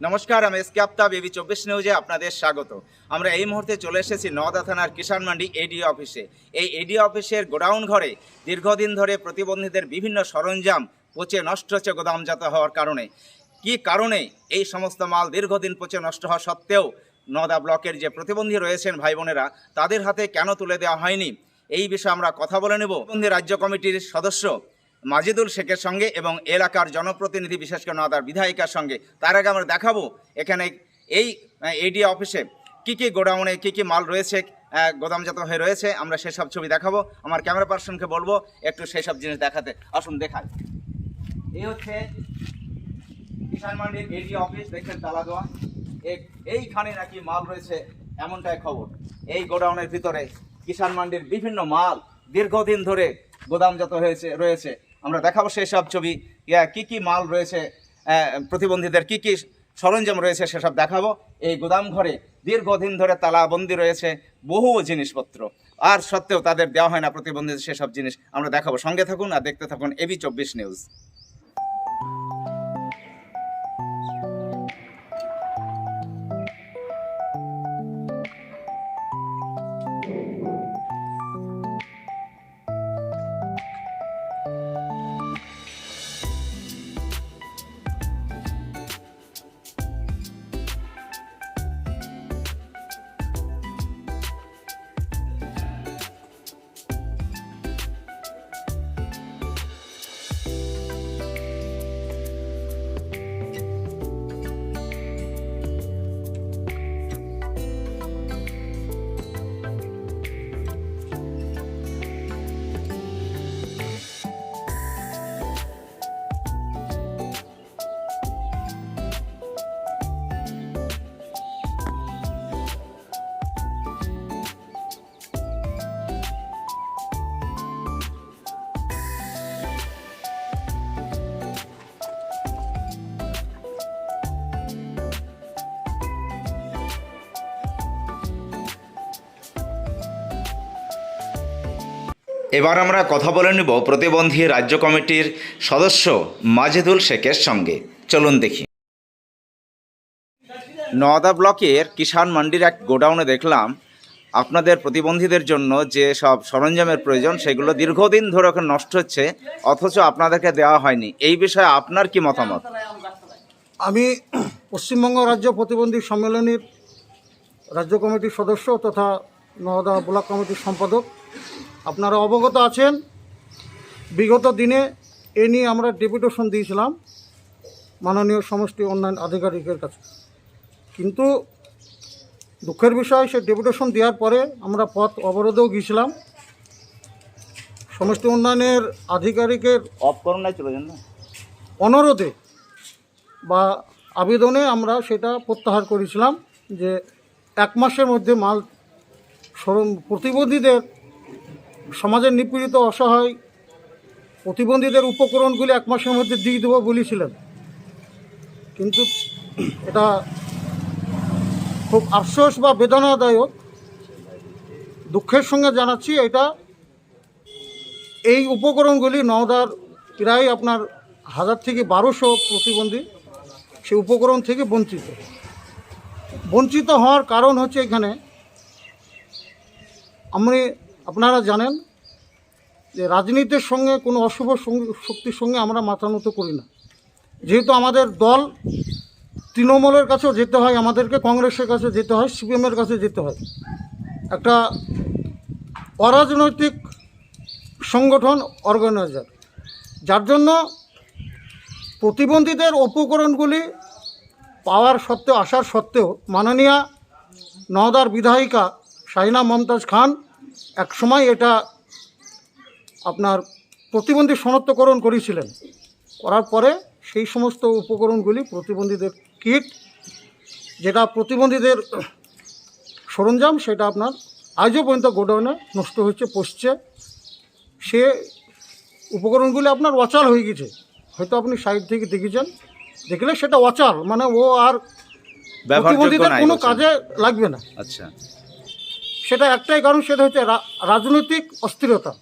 নমস্কার, আমি SK Aftab AB চব্বিশ নিউজে আপনাদের স্বাগত। আমরা এই মুহূর্তে চলে এসেছি নওদা থানার কিষাণ মান্ডি এডিও অফিসে। এই এডিও অফিসের গোডাউন ঘরে দীর্ঘদিন ধরে প্রতিবন্ধীদের বিভিন্ন সরঞ্জাম পচে নষ্ট হচ্ছে গোদামজাত হওয়ার কারণে। কি কারণে এই সমস্ত মাল দীর্ঘদিন পচে নষ্ট হওয়া সত্ত্বেও নদা ব্লকের যে প্রতিবন্ধী রয়েছেন ভাই বোনেরা, তাদের হাতে কেন তুলে দেওয়া হয়নি? এই বিষয়ে আমরা কথা বলে নেব। প্রতিবন্ধী রাজ্য কমিটির সদস্য মাজিদুল শেখের সঙ্গে এবং এলাকার জনপ্রতিনিধি, বিশেষ করে নওদার বিধায়িকার সঙ্গে। তার আগে আমরা দেখাবো এখানে এই এডি অফিসে কি কি গোডাউনে কি কি মাল রয়েছে গোদামজাত হয়ে রয়েছে। আমরা সেসব ছবি দেখাবো। আমার ক্যামেরা পার্সনকে বলব একটু সেসব জিনিস দেখাতে। আসুন, দেখাই। এই হচ্ছে কিষাণ মান্ডির এডি অফিস দেখছেন তালা দেওয়া। এইখানে নাকি মাল রয়েছে, এমনটাই খবর। এই গোডাউনের ভিতরে কিষাণ মান্ডির বিভিন্ন মাল দীর্ঘদিন ধরে গোদামজাত হয়েছে, রয়েছে। আমরা দেখাবো সেই সব ছবি কি কি মাল রয়েছে প্রতিবন্ধীদের কি কি সরঞ্জাম রয়েছে সেসব দেখাবো। এই গোদাম ঘরে দীর্ঘদিন ধরে তালাবন্দি রয়েছে বহু জিনিসপত্র। আর সত্ত্বেও তাদের দেওয়া হয় না প্রতিবন্ধীদের সেসব জিনিস। আমরা দেখাবো। সঙ্গে থাকুন আর দেখতে থাকুন এবি চব্বিশ নিউজ। এবার আমরা কথা বলে নেব প্রতিবন্ধী রাজ্য কমিটির সদস্য মাজেদুল শেখের সঙ্গে। চলুন দেখি। নওদা ব্লকের কিষাণ মান্ডির এক গোডাউনে দেখলাম, আপনাদের প্রতিবন্ধীদের জন্য যে সব সরঞ্জামের প্রয়োজন, সেগুলো দীর্ঘদিন ধরে ওখানে নষ্ট হচ্ছে, অথচ আপনাদেরকে দেওয়া হয়নি। এই বিষয়ে আপনার কি মতামত? আমি পশ্চিমবঙ্গ রাজ্য প্রতিবন্ধী সম্মেলনীর রাজ্য কমিটির সদস্য তথা নওদা ব্লক কমিটির সম্পাদক আপনারা অবগত আছেন। বিগত দিনে এ নিয়ে আমরা ডেপুটেশন দিয়েছিলাম মাননীয় সমষ্টি উন্নয়ন আধিকারিকের কাছে। কিন্তু দুঃখের বিষয় সে ডেপুটেশন দেওয়ার পরে আমরা পথ অবরোধেও গিয়েছিলাম। সমষ্টি উন্নয়নের আধিকারিকের অফ করুন চলে যান না। অনুরোধে বা আবেদনে আমরা সেটা প্রত্যাহার করেছিলাম যে এক মাসের মধ্যে মাল প্রতিবন্ধীদের সমাজের নিপীড়িত অসহায় প্রতিবন্ধীদের উপকরণগুলি এক মাসের মধ্যে দিয়ে দেবো বলেছিলেন। কিন্তু এটা খুব আফসোস বা বেদনাদায়ক। দুঃখের সঙ্গে জানাচ্ছি, এটা এই উপকরণগুলি নওদার প্রায় আপনার হাজার থেকে বারোশো প্রতিবন্ধী সেই উপকরণ থেকে বঞ্চিত। বঞ্চিত হওয়ার কারণ হচ্ছে এখানে, আমি আপনারা জানেন যে রাজনীতির সঙ্গে কোনো অশুভ শক্তির সঙ্গে আমরা মাথা নত করি না। যেহেতু আমাদের দল তৃণমূলের কাছেও যেতে হয়, আমাদেরকে কংগ্রেসের কাছে যেতে হয়, সিপিএমের কাছে যেতে হয়। একটা অরাজনৈতিক সংগঠন অর্গানাইজার, যার জন্য প্রতিবন্ধীদের উপকরণগুলি পাওয়ার সত্ত্বেও, আসার সত্ত্বেও মাননীয়া নওদার বিধায়িকা শাহিনা মমতাজ খান একসময় এটা আপনার প্রতিবন্ধী শনাক্তকরণ করেছিলেন। করার পরে সেই সমস্ত উপকরণগুলি প্রতিবন্ধীদের কিট যেটা প্রতিবন্ধীদের সরঞ্জাম সেটা আপনার আজও পর্যন্ত গোডাউনে নষ্ট হচ্ছে পচছে। সে উপকরণগুলি আপনার অচাল হয়ে গেছে। হয়তো আপনি সাইড থেকে দেখেছেন। দেখলে সেটা অচাল মানে ও আর প্রতিবন্ধীদের কোনো কাজে লাগবে না। আচ্ছা। সেটা একটাই কারণ, সেটা হচ্ছে রাজনৈতিক অস্থিরতা।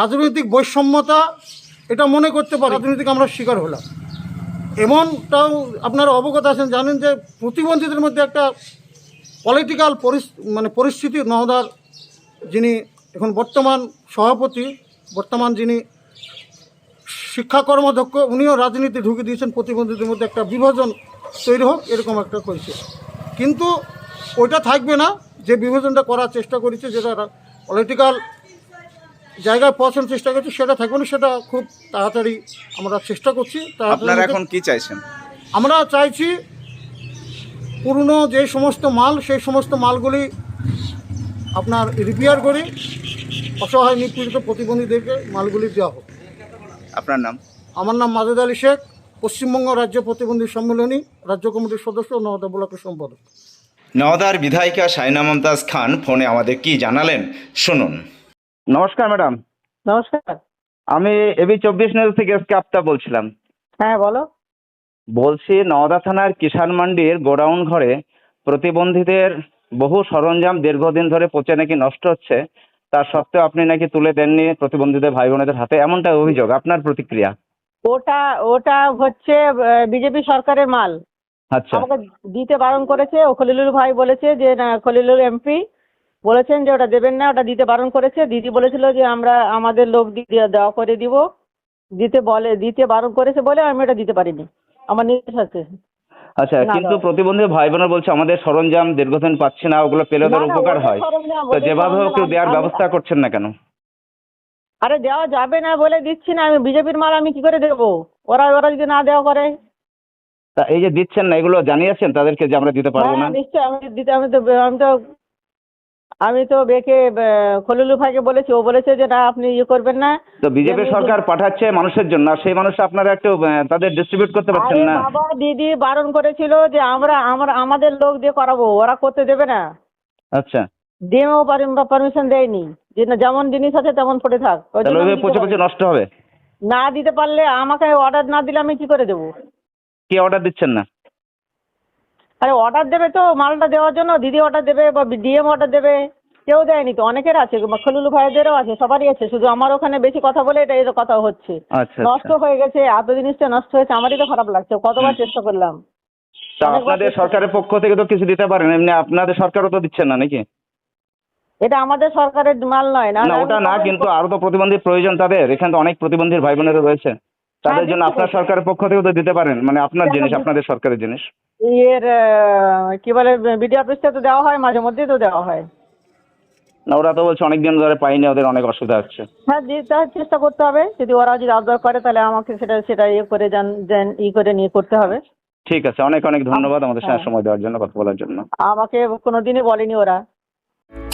রাজনৈতিক বৈষম্যতা, এটা মনে করতে পারি, রাজনৈতিক আমরা শিকার হলাম। এমনটাও আপনারা অবগত আছেন, জানেন যে প্রতিবন্ধীদের মধ্যে একটা পলিটিক্যাল মানে পরিস্থিতি নহদার যিনি এখন বর্তমান সভাপতি, বর্তমান যিনি শিক্ষা কর্মাধ্যক্ষ, উনিও রাজনীতি ঢুকে দিয়েছেন, প্রতিবন্ধীদের মধ্যে একটা বিভাজন তৈরি হোক, এরকম একটা করেছে কিন্তু ওইটা থাকবে না। যে বিভাজনটা করার চেষ্টা করেছে যেটা পলিটিক্যাল জায়গায় পৌঁছানোর চেষ্টা করছি সেটা থাকবে না সেটা খুব তাড়াতাড়ি আমরা চেষ্টা করছি। আপনারা এখন কি চাইছেন? আমরা চাইছি পুরনো যে সমস্ত মাল সেই সমস্ত মালগুলি আপনার রিপেয়ার করে অসহায় নিপীড়িত প্রতিবন্ধীদেরকে মালগুলি দেওয়া হোক। আপনার নাম? আমার নাম মাজেদ আলী শেখ পশ্চিমবঙ্গ রাজ্য প্রতিবন্ধী সম্মেলনী রাজ্য কমিটির সদস্য ও নওদা ব্লকের সম্পাদক। নওদার বিধায়িকা সাইনা মমতাজ খান ফোনে আমাদের কি জানালেন? শুনুন। নমস্কার ম্যাডাম। নমস্কার। আমি এবি চব্বিশ নিউজ থেকে এসকে আপ্তা বলছিলাম। হ্যাঁ বলো। বলছি নওদা থানার কিষাণ মান্ডির গোডাউন ঘরে প্রতিবন্ধীদের বহু সরঞ্জাম দীর্ঘদিন ধরে পচে নাকি নষ্ট হচ্ছে তার সত্ত্বেও আপনি নাকি তুলে দেননি প্রতিবন্ধীদের ভাই বোনেদের হাতে? এমনটা অভিযোগ। আপনার প্রতিক্রিয়া? ওটা ওটা হচ্ছে বিজেপি সরকারের মাল। আমাকে দিতে বারণ করেছে ও খলিলুর ভাই বলেছে যে না খলিলুর এমপি বলেছেন যে ওটা দেবেন না ওটা দিতে বারণ করেছে। দিদি বলেছিল যে আমরা আমাদের লোক দিয়ে দেওয়া করে দিব। দিতে বলে দিতে বারণ করেছে বলে আমি ওটা দিতে পারিনি। আমার নির্দেশ আছে। আচ্ছা কিন্তু প্রতিবন্ধী ভাই বোনেরা বলছে আমাদের সরঞ্জাম দীর্ঘদিন পাচ্ছে না ওগুলো পেলে না, উপকার হয়। তো যেভাবে হোক দেওয়ার ব্যবস্থা করছেন না কেন? আরে দেওয়া যাবে না বলে দিচ্ছি না আমি বিজেপির মাল আমি কি করে দেবো? ওরা ওরা যদি না দেওয়া করে তা এই যে দিচ্ছেন না এগুলো জানিয়েছেন তাদেরকে যে আমরা দিতে পারব না? হ্যাঁ নিশ্চয়ই আমি দিতে আমি তো আমি তো আমি তো বেকে খলিলু ভাইকে বলেছি ও বলেছে যে না আপনি ইয়ে করবেন না। তো বিজেপি সরকার পাঠাচ্ছে মানুষের জন্য আর সেই মানুষ আপনারা একটু তাদের ডিস্ট্রিবিউট করতে পারছেন না। বাবা দিদি বারণ করেছিল যে আমরা আমরা আমাদের লোক দিয়ে করাবো ওরা করতে দেবে না। আচ্ছা। ডিএমও পারমিশন দেয়নি। যে না যেমন জিনিস আছে তেমন পড়ে থাক। পচে পচে নষ্ট হবে। না দিতে পারলে আমাকে অর্ডার না দিলে আমি কি করে দেবো? কে অর্ডার দিচ্ছেন না? আরে অর্ডার দেবে তো মালটা দেওয়ার জন্য দিদি অর্ডার দেবে বা ডিএম অর্ডার দেবে কেউ দেয়নি তো অনেকের আছে খলিলু ভাইদেরও আছে সবারই আছে শুধু আমার ওখানে বেশি কথা বলে এটা এর কথা হচ্ছে। আচ্ছা নষ্ট আচ্ছা হয়ে গেছে এত জিনিসটা নষ্ট হয়েছে আমারই তো খারাপ লাগছে কতবার চেষ্টা করলাম। আপনাদের সরকারের পক্ষ থেকে তো কিছু দিতে পারেন এমনি আপনাদের সরকারও তো দিচ্ছেন না নাকি? এটা আমাদের সরকারের মাল নয় না না ওটা না কিন্তু আরও তো প্রতিবন্ধীর প্রয়োজন তাদের এখানে তো অনেক প্রতিবন্ধীর ভাই বোনেরা রয়েছে। তাদের জন্য আপনার সরকারের পক্ষ থেকে তো দিতে পারেন মানে আপনার জিনিস আপনাদের সরকারের জিনিস। ইয়ের আহ, কি বলে বিডি অফিসটা তো দেওয়া হয় মাঝে মধ্যেই তো দেওয়া হয়। না ওরা তো বলছে অনেকদিন ধরে পাইনি ওদের অনেক অসুবিধা হচ্ছে। হ্যাঁ দিতে হয়, চেষ্টা করতে হবে যদি ওরা যদি আবদার করে তাহলে আমাকে সেটা সেটা ইয়ে করে জান ই করে নিয়ে করতে হবে। ঠিক আছে অনেক অনেক ধন্যবাদ আমাদের সঙ্গে হ্যাঁ। সময় দেওয়ার জন্য কথা বলার জন্য। আমাকে কোনোদিনই বলেনি ওরা।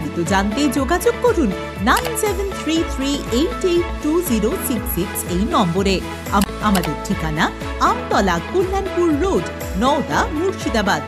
বিস্তারিত জানতে যোগাযোগ করুন nine seven three three eight eight two zero six six এই নম্বরে। আম- আমাদের ঠিকানা আমতলা কল্যাণপুর রোড, নওদা মুর্শিদাবাদ।